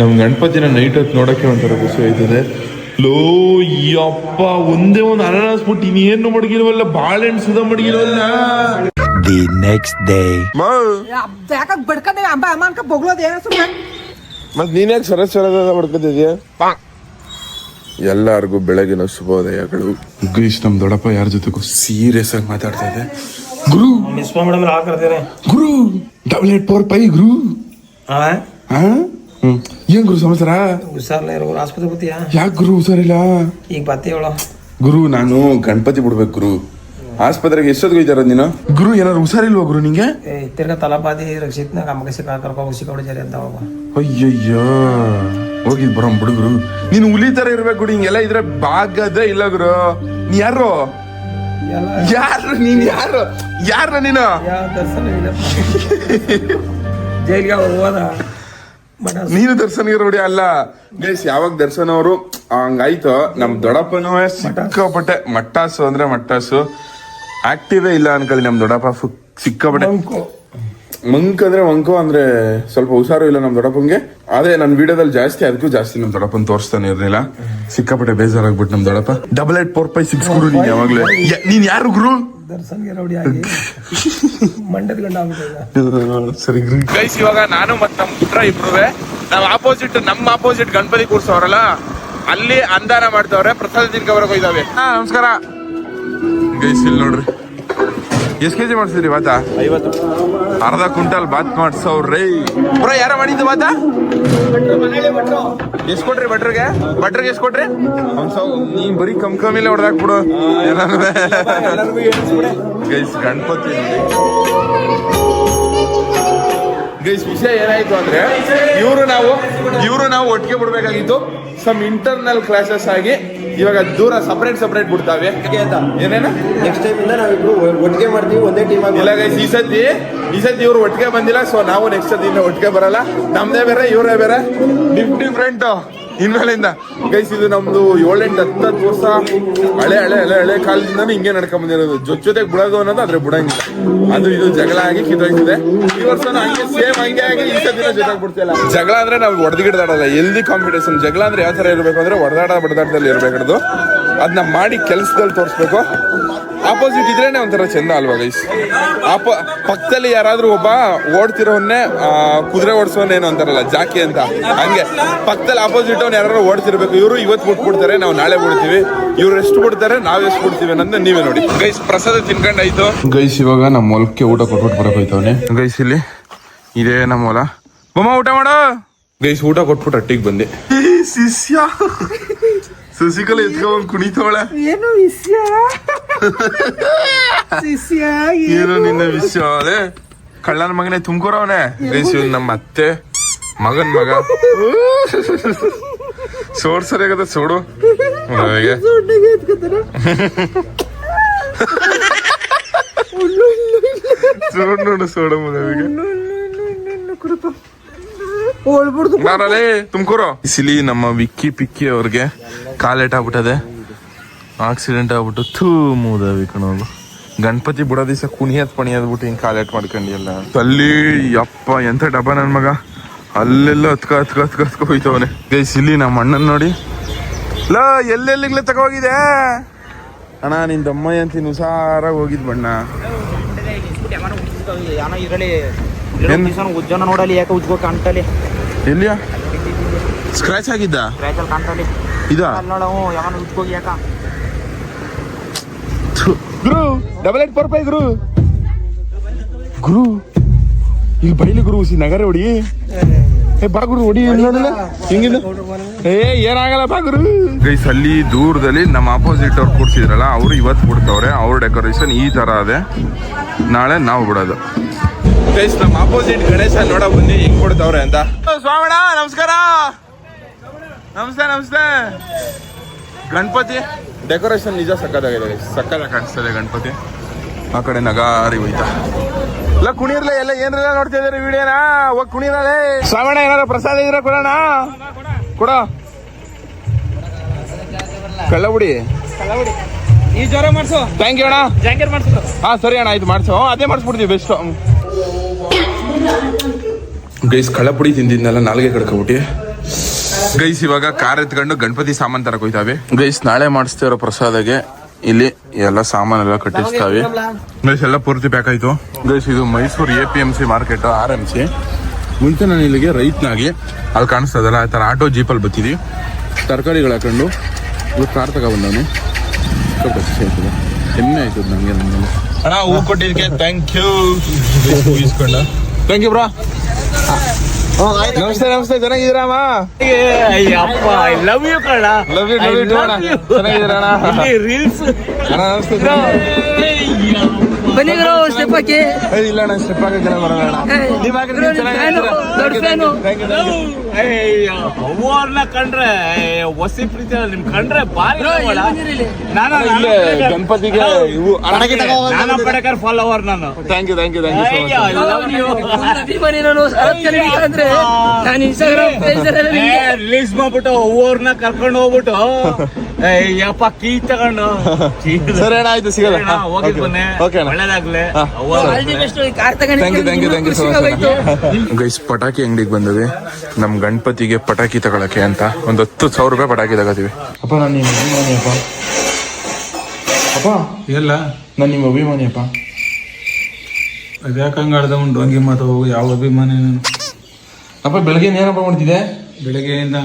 S2: ನಮ್ಮ ಗಣಪತಿನ ನೈಟ್ ಹೊತ್ತು ನೋಡಕ್ಕೆ ಒಂಥರ ಖುಷಿ ಆಯ್ತದೆ. ಲೋ ಯಪ್ಪ ಒಂದೇ ಒಂದು ಅನಾನಸ್ ಬಿಟ್ಟು ಇನ್ನೇನು ಮಡಗಿಲ್ವಲ್ಲ? ಬಾಳೆಹಣ್ಣು ಸುದ ಮಡಗಿಲ್ವಲ್ಲ?
S5: The ಸುಮ್ಮನೆ ಮತ್ತೆ
S2: ನೀನು ನೀನ್ಯಾಕೆ ಸರಸ್ ಸರದ ಪಾ. ಎಲ್ಲಾರ್ಗು ಬೆಳಗಿನ ಶುಭೋದಯಗಳು. ಗೈಸ್ ನಮ್ಮ ದೊಡ್ಡಪ್ಪ ಯಾರ ಜೊತೆಗೂ ಸೀರಿಯಸ್ ಆಗಿ ಮಾತಾಡ್ತಾ ಇದೆ. ಗುರು. ಗುರು. ಡಬಲ್ ಏಟ್ ಫೋರ್ ಪೈ ಗುರು. ಹಾ? ಹ್ಮ್. ಏನ್ ಗುರು ಸಮಾಚಾರ?
S7: ಹುಷಾರ್ಲ ಇರೋ ಆಸ್ಪತ್ರೆ ಬರ್ತೀಯಾ?
S2: ಯಾಕೆ ಗುರು ಹುಷಾರಿಲ್ಲ?
S7: ಈಗ ಬತ್ತೆ ಹೇಳೋ.
S2: ಗುರು ನಾನು ಗಣಪತಿ ಬಿಡ್ಬೇಕು ಗುರು. ಆಸ್ಪತ್ರೆಗೆ ಎಷ್ಟೊತ್ತಿಗೆ ಹೋಯ್ತಾರ ನೀನು ಗುರು ಏನಾರು ಹುಷಾರಿಲ್ವಾ ಗುರು ನಿಂಗೆ?
S7: ಏ ತಿರ್ಗ ತಲಪಾದಿ ರಕ್ಷಿತ್ನ ಕಮ್ಮಗ ಸಿಕ್ಕ ಕರ್ಕೊ ಸಿಕ್ಕ ಜರಿ ಅಂತ ಹೋಗ.
S2: ಅಯ್ಯಯ್ಯೋ. ಹೋಗಿದ್ ಬರೋ ಬಿಡು ಗುರು. ನೀನು ಹುಲಿ ತರ ಇರ್ಬೇಕು ಗುರು. ಹಿಂಗೆಲ್ಲ ಇದ್ರೆ ಬಾಗದೇ ಇಲ್ಲ ಗುರು. ನೀ ಯಾರು? ಯಾರು? ನೀನ್ ಯಾರು? ಯಾರ ನೀನು?
S7: ಯಾವ ದರ್ಶನ ಜೈಲ್ಗೆ ಹೋದ?
S2: ನೀನು ದರ್ಶನ್ ಅಲ್ಲ. ಗೈಸ್ ಯಾವಾಗ ದರ್ಶನ್ ಅವರು? ಹಂಗಾಯ್ತು. ನಮ್ ದೊಡ್ಡಪ್ಪನೂ ಸಿಕ್ಕಾಪಟ್ಟೆ ಮಟ್ಟಾಸು ಅಂದ್ರೆ ಮಟ್ಟಾಸು. ಆಕ್ಟಿವೇ ಇಲ್ಲ ಅನ್ಕೊಳ್ಳಿ ನಮ್ ದೊಡ್ಡಪ್ಪ. ಸಿಕ್ಕಾಪಟ್ಟೆ ಮಂಕ್ ಅಂದ್ರೆ ಮಂಕು ಅಂದ್ರೆ ಸ್ವಲ್ಪ ಹುಷಾರು ಇಲ್ಲ ನಮ್ ದೊಡ್ಡಪ್ಪಂಗೆ. ಅದೇ ನನ್ನ ವಿಡಿಯೋದಲ್ಲಿ ಜಾಸ್ತಿ ಅದಕ್ಕೂ ಜಾಸ್ತಿ ನಮ್ ದೊಡ್ಡಪ್ಪನ್ ತೋರಿಸ್ತಾನೆ ಇರ್ಲಿಲ್ಲ. ಸಿಕ್ಕಾಪಟ್ಟೆ ಬೇಜಾರಾಗ್ಬಿಟ್ಟು ನಮ್ ದೊಡ್ಡಪ್ಪ. Double eight four five six ಗುರು ನೀನ್ ಯಾವಾಗ್ಲೂ. ಯ- ನೀನ್ ಯಾರು ಗುರು?
S7: ದರ್ಶನ್ಗೆ ರೌಡಿ ಆಗಿ ಮಂಡ್ಯದ ಗಂಡ ಆಗ್ಬಿಟ್ಟಿದೆ.
S2: ಸರಿ ಗೈಸ್ ಇವಾಗ ನಾನು ಮತ್ತೆ ನಮ್ಮ ಪುತ್ರ ಇಬ್ರುವೆ. ನಾವ್ ಆಪೋಸಿಟ್ ನಮ್ಮ ಆಪೋಸಿಟ್ ಗಣಪತಿ ಕೂರ್ಸೋರಲ್ಲ? ಅಲ್ಲಿ ಅಂದಾನ ಮಾಡ್ತವ್ರೆ ಪ್ರಸಾದ ತಿನ್ಕ ಬರಕ್ ಹೋಗಿದಾವೆ ಹಾ ನಮಸ್ಕಾರ. ಗೈಸ್ ಇಲ್ಲಿ ನೋಡ್ರಿ. ಎಷ್ಟು ಕೆಜಿ ಮಾಡಿಸಿದ್ರಿ ಬಾತ?
S1: ಐವತ್ತು.
S2: ಅರ್ಧ ಕ್ವಿಂಟಲ್ ಬಾತ್ ಮಾಡ್ಸವ್ರಿ. ಬ್ರ ಯಾರ ಮಾಡಿದ್ದು ಬಾತ? ಎಷ್ಟು ಕೊಟ್ರಿ ಭಟ್ರಿಗೆ? ಭಟ್ರಿಗೆ ಎಷ್ಟು ಕೊಟ್ರಿ? ನೀನ್ ಬರೀ ಕಮ್ ಹೊಡೆದಾಕ್ ಬಿಡು ಗೈಸ್ ಗಣಪತಿ ಗೈಸ್ ವಿಷಯ ಏನಾಯ್ತು ಅಂದ್ರೆ ಇವರು ನಾವು ಇವರು ನಾವು ಒಟ್ಟಿಗೆ ಬಿಡ್ಬೇಕಾಗಿತ್ತು. ಸಮ್ ಇಂಟರ್ನಲ್ ಕ್ಲಾಸಸ್ ಆಗಿ ಇವಾಗ ದೂರ ಸಪ್ರೇಟ್ ಸಪ್ರೇಟ್ ಬಿಡ್ತಾವೆ. ಏನೇನ?
S1: ನೆಕ್ಸ್ಟ್ ಟೈಮ್ ಇಂದ ನಾವಿಬ್ರು ಒಟ್ಟಿಗೆ ಮಾಡ್ತೀವಿ ಒಂದೇ ಟೀಮ್ ಆಗಿ
S2: ಇಲ್ಲ ಗೈಸ್ ಈ ಸತಿ ಈ ಸತಿ ಇವ್ರು ಒಟ್ಟಿಗೆ ಬಂದಿಲ್ಲ ಸೊ ನಾವು ನೆಕ್ಸ್ಟ್ ಸತಿ ಒಟ್ಟಿಗೆ ಬರಲ್ಲ. ನಮ್ದೇ ಬೇರೆ ಇವರೇ ಬೇರೆ. ಡಿಫ್ ಡಿಫ್ರೆಂಟ್ ಇನ್ಮೇಲಿಂದ ಗೈಸ್ ಇದು ನಮ್ದು ಏಳೆಂಟು ಹತ್ತು ಹತ್ತು ವರ್ಷ. ಹಳೆ ಹಳೆ ಹಳೆ ಹಳೆ ಕಾಲದಿಂದಾನು ಹಿಂಗೆ ನಡ್ಕೊಂಡ್ ಬಂದಿರೋದು. ಜೊತೆ ಜೊತೆಗೆ ಬಿಡೋದು ಅನ್ನೋದು ಆದ್ರೆ ಬಿಡಂಗಿಲ್ಲ. ಅದು ಇದು ಜಗಳ ಆಗಿ ಕಿತ್ತೋಯ್ತಿದೆ. ಈ ವರ್ಷ ಹಂಗೆ ಸೇಮ್ ಹಂಗೆ ಆಗಿ ಈ ಸತಿ ಜೊತೆಗೆ ಬಿಡ್ತಿಲ್ಲ. ಜಗಳ ಅಂದ್ರೆ ನಾವು ಹೊಡೆದಿಗಿಡ್ದಾಡಲ್ಲ ಎಲ್ದಿ ಕಾಂಪಿಟೇಷನ್ ಜಗಳ ಅಂದ್ರೆ ಯಾವ ತರ ಇರಬೇಕು ಅಂದ್ರೆ ಹೊಡೆದಾಡ ಬಡದಾಟದಲ್ಲಿ ಇರ್ಬೇಕದು ಅದನ್ನ ಮಾಡಿ ಕೆಲಸದಲ್ಲಿ ತೋರಿಸ್ಬೇಕು. ಆಪೋಸಿಟ್ ಇದ್ರೇನೆ ಒಂಥರ ಚೆಂದ ಅಲ್ವಾ ಗೈಸ್ ಆಪ ಪಕ್ಕದಲ್ಲಿ ಯಾರಾದ್ರೂ ಒಬ್ಬ ಓಡ್ತಿರೋನ್ನೇ ಕುದುರೆ ಓಡಿಸೋನೇನು ಅಂತಾರಲ್ಲ ಜಾಕಿ ಅಂತ. ಹಂಗೆ. ಪಕ್ಕದಲ್ಲಿ ಆಪೋಸಿಟ್ ಅವ್ನು ಯಾರು ಓಡ್ತಿರ್ಬೇಕು. ಇವರು ಇವತ್ತು ಬಿಟ್ಬಿಡ್ತಾರೆ ನಾವು ನಾಳೆ ಬಿಡ್ತೀವಿ. ಇವ್ರು ಎಷ್ಟು ಬಿಡ್ತಾರೆ ನಾವ್ ಎಷ್ಟು ಬಿಡ್ತೀವಿ ಅನ್ನೋದನ್ನ ನೀವೇ ನೋಡಿ. ಗೈಸ್ ಪ್ರಸಾದ ತಿನ್ಕೊಂಡಾಯ್ತು. ಗೈಸ್ ಇವಾಗ ನಮ್ಮ ಹೊಲಕ್ಕೆ ಊಟ ಕೊಟ್ಬಿಟ್ಟು ಬರಕ್ ಹೋಯ್ತವನೆ ಗೈಸ್ ಇಲ್ಲಿ ಇದೇ ನಮ್ಮ ಹೊಲ. ಬೊಮ್ಮ ಊಟ ಮಾಡೋ. ಗೈಸ್ ಊಟ ಕೊಟ್ಬಿಟ್ಟು ಅಟ್ಟಿಗೆ ಬಂದೆ. ಶಿಷ್ಯ. ಸಸಿಕಲ್ ಎತ್ಕೊಂಡ್ ಕುಣಿತೋಳ
S6: ಏನು ವಿಷಯ?
S2: ಏನು ನಿನ್ನ ವಿಷಯ? ಅದೇ ಕಳ್ಳನ ಮಗನೇ ತುಮಕೂರವನೇ ಇವ್ನು ನಮ್ಮ ಅತ್ತೆ ಮಗನ್ ಮಗ. ಸೋಡ್ ಸರಿಯಾಗದ ಸೋಡು. ಸೋಡ್ ನೋಡು ಸೋಡು ಮದುವೆಗೆ. ನಾರಲೇ ತುಮಕೂರು? ಇಸಿಲಿ ನಮ್ಮ ವಿಕ್ಕಿ ಪಿಕ್ಕಿ ಅವ್ರಿಗೆ ಕಾಲೇಟ್ ಆಗ್ಬಿಟ್ಟದೆ. ಆಕ್ಸಿಡೆಂಟ್ ಆಗ್ಬಿಟ್ಟು ಥೂ ಮೂದ ವಿಕಣೋದು ಗಣಪತಿ ಬಿಡೋ ದಿವಸ ಕುಣಿಯದ್ ಪಣಿಯದ್ ಬಿಟ್ಟು ಕಾಲೇಟ್ ಕಾಲೇಟ್ ಮಾಡ್ಕೊಂಡಿಯಲ್ಲ. ಅಲ್ಲಿ ಯಪ್ಪ ಎಂತ ಡಬ್ಬ ನನ್ನ ಮಗ. ಅಲ್ಲೆಲ್ಲ ಹತ್ಕ ಹತ್ಕ ಹತ್ಕ ಹತ್ಕ ಹೋಯ್ತವನೆ. ಗೈಸ್ ಇಲ್ಲಿ ನಮ್ಮ ಅಣ್ಣನ್ ನೋಡಿ. ಲೋ ಎಲ್ಲೆಲ್ಲಿಗ್ಲೆ ತಗೋಗಿದೆ? ಅಣ್ಣ ನಿನ್ ದಮ್ಮಯ್ಯ ಅಂತೀನಿ ಹುಷಾರಾಗಿ ಹೋಗಿದ್ ಬಣ್ಣ?
S8: ಉಜ್ಜನ ನೋಡಲಿ ಯಾಕೆ ಉಜ್ಕೋ ಕಾಣ್ತಲಿ?
S2: ಎಲ್ಲಿಯ? ಸ್ಕ್ರಾಚ್ ಆಗಿದ್ದ? ಇದಾ.
S8: ಯಾವನ ಯಾಕ?
S2: ಗುರು ಡಬಲ್ ಏಟ್ ಫೋರ್ ಫೈವ್ ಗುರು. ಗುರು ಇಲ್ಲಿ ಬೈಲಿ ಗುರು ಸಿ ನಗರ ಹೊಡಿ. ಏ ಬಾ ಗುರು ಹೊಡಿ ಇಲ್ಲಿ ನೋಡಲ್ಲ? ಹಿಂಗಿಲ್ಲ? ಏ ಏನಾಗಲ್ಲ ಬಾ ಗುರು. ಗೈಸ್ ಅಲ್ಲಿ ದೂರದಲ್ಲಿ ನಮ್ಮ ಆಪೋಸಿಟ್ ಅವ್ರು ಕೂಡ್ಸಿದ್ರಲ್ಲ ಅವ್ರು ಇವತ್ತು ಕೊಡ್ತವ್ರೆ ಅವ್ರ ಡೆಕೋರೇಷನ್ ಈ ತರ ಅದೇ. ನಾಳೆ ನಾವು ಬಿಡೋದು. ಗೈಸ್ ನಮ್ಮ ಆಪೋಸಿಟ್ ಗಣೇಶ ನೋಡ ಬನ್ನಿ ಹಿಂಗ್ ಕೊಡ್ತಾವ್ರೆ ಅಂತ. ಸ್ವಾಮಣ ನಮಸ್ಕಾರ. ನಮಸ್ತೆ ನಮಸ್ತೆ. ಗಣಪತಿ. ಡೆಕೋರೇಷನ್ ನಿಜ ಸಕ್ಕದಾಗಿದೆ ಸಕ್ಕದ ಕಾಣಿಸ್ತದೆ ಗಣಪತಿ. ಆ ಕಡೆ ನಗಾರಿ ಹೋಯ್ತಾ. ಇಲ್ಲ ಕುಣಿರ್ಲೆ ಎಲ್ಲ ಏನ್ರೆಲ್ಲ ನೋಡ್ತಾ ಇದಾರೆ ವಿಡಿಯೋನ? ಹೋಗ್ ಕುಣಿರಲೇ. ಶ್ರಾವಣ ಏನಾರ ಪ್ರಸಾದ ಇದ್ರೆ ಕೊಡೋಣ? ಕೊಡ. ಕಳ್ಳಬುಡಿ.
S4: ಈ ಜ್ವರ ಮಾಡ್ಸು.
S2: ಥ್ಯಾಂಕ್ ಯು ಅಣ್ಣ.
S4: ಜಾಂಗೀರ್ ಮಾಡ್ಸು.
S2: ಹಾ ಸರಿ ಅಣ್ಣ ಇದು ಮಾಡ್ಸೋ. ಅದೇ ಮಾಡಿಸ್ಬಿಡ್ತೀವಿ ಬೆಸ್ಟ್ ಗೈಸ್ ಕಳ್ಳಪುಡಿ ತಿಂದಿದ್ನೆಲ್ಲ ನಾಲ್ಗೆ ಕಡ್ಕೊಬಿಟ್ಟಿ. ಗೈಸ್ ಇವಾಗ ಕಾರ್ ಎತ್ಕೊಂಡು ಗಣಪತಿ ಸಾಮಾನ್ ತರಕ್ ಹೋಯ್ತಾವೆ. ಗೈಸ್ ನಾಳೆ ಮಾಡಿಸ್ತಾ ಇರೋ ಪ್ರಸಾದಗೆ ಇಲ್ಲಿ ಎಲ್ಲ ಸಾಮಾನೆಲ್ಲ ಕಟ್ಟಿಸ್ತಾವೆ. ಗೈಸ್ ಎಲ್ಲ ಪೂರ್ತಿ ಪ್ಯಾಕ್ ಆಯ್ತು. ಗೈಸ್ ಇದು Mysuru A P M C market R M C. ಮುಂಚೆ ನಾನು ಇಲ್ಲಿಗೆ ರೈತನಾಗಿ ಅಲ್ಲಿ ಕಾಣಿಸ್ತದಲ್ಲ ಆ ಥರ ಆಟೋ ಜೀಪಲ್ಲಿ ಬತ್ತಿದ್ವಿ ತರಕಾರಿಗಳು ಹಾಕೊಂಡು ಇವತ್ತು ಕಾರ್ ತಗೊಬಂದವನು ಹೆಮ್ಮೆ ಆಯ್ತದ ನನಗೆ ಅಣ್ಣ ಹೂ ಕೊಟ್ಟಿದ್ದಕ್ಕೆ ಥ್ಯಾಂಕ್ ಯು ಇಸ್ಕೊಂಡ ಥ್ಯಾಂಕ್ ಯು ಬ್ರೋ ನಮಸ್ತೆ ನಮಸ್ತೆ. ಚೆನ್ನಾಗಿದ್ದೀರಾಮ
S4: ಅಯ್ಯಪ್ಪ ಐ ಲವ್ ಯು ಕಣ.
S2: Love you love you. ಅಣ್ಣ? ಚೆನ್ನಾಗಿದ್ದೀರಣ್ಣ
S4: ರೀಲ್ಸ್
S2: ಅಣ್ಣ ನಮಸ್ತೆ
S6: ಬನ್ನಿ ಗುರು ಸ್ಟೆಪ್ ಹಾಕಿ.
S2: ಏ, ಇಲ್ಲ ನಾನು ಸ್ಟೆಪ್ ಹಾಕಕ್ಕೆ ಬರೋಣ ಅಣ್ಣ. ನೀವ್ ಹಾಕಿದ್ರೆ
S6: ದೊಡ್ಡ fan.
S4: ಅವ್ವರ್ನ ಕಂಡ್ರೆ ಹೊಸಿ ಪ್ರೀತಿ ಅಲ್ಲ, ನಿಮ್ ಕಂಡ್ರೆ ಬಾರಿ? ನಾನು
S2: ಇಲ್ಲೇ ಗಣಪತಿಗೆ ಇವು
S4: ನಾನು ಪಡಕರ್ ಫಾಲೋವರ್ ನಾನು.
S2: Thank you thank you thank you
S6: ಅಭಿಮಾನಿ ನಾನು ಅಂದ್ರೆ ನಾನು ಇನ್ಸ್ಟಾಗ್ರಾಮ್
S4: ರಿಲೀಸ್ ಮಾಡ್ಬಿಟ್ಟು ಅವ್ವರ್ನ ಕರ್ಕೊಂಡು ಹೋಗ್ಬಿಟ್ಟು ಏಯ್ ಯಪ್ಪ ಕೀ ತಗೊಂಡು.
S2: ಸರಿ ಆಯ್ತು ಸಿಗಲ್ಲ
S4: ಹೋಗಿದ್ ಬನ್ನಿ.
S2: ಓಕೆ ಅಣ್ಣ
S4: ಒಳ್ಳೇದಾಗ್ಲಿ
S6: all the best car
S2: thank you thank you thank you so guys ಪಟಾಕಿ ಅಂಗಡಿಗೆ ಬಂದವಿ. ನಮ್ ಗಣಪತಿಗೆ ಪಟಾಕಿ ತಗೊಳಕ್ಕೆ ಅಂತ. ಒಂದ್ ಹತ್ತು ಸಾವಿರ ರೂಪಾಯಿ ಪಟಾಕಿ ತಗೋತೀವಿ. ಅಪ್ಪ ನಾನು ನಿಮ್ಮ ಅಭಿಮಾನಿ ಅಪ್ಪ. ಅಪ್ಪ
S9: ಎಲ್ಲ
S2: ನಾನು ನಿಮ್ಮ ಅಭಿಮಾನಿ ಅಪ್ಪ
S9: ಅದ್ಯಾಕೆ ಹಂಗಾಡ್ದ ಆಡ್ದ ಉಂಟು? ಹಂಗೆ ಮಾತು ಯಾವ ಅಭಿಮಾನಿ ನಾನು?
S2: ಅಪ್ಪ ಬೆಳಗ್ಗೆ ಏನಪ್ಪ ಮಾಡ್ತಿದ್ದೆ?
S9: ಬೆಳಗ್ಗೆಯಿಂದ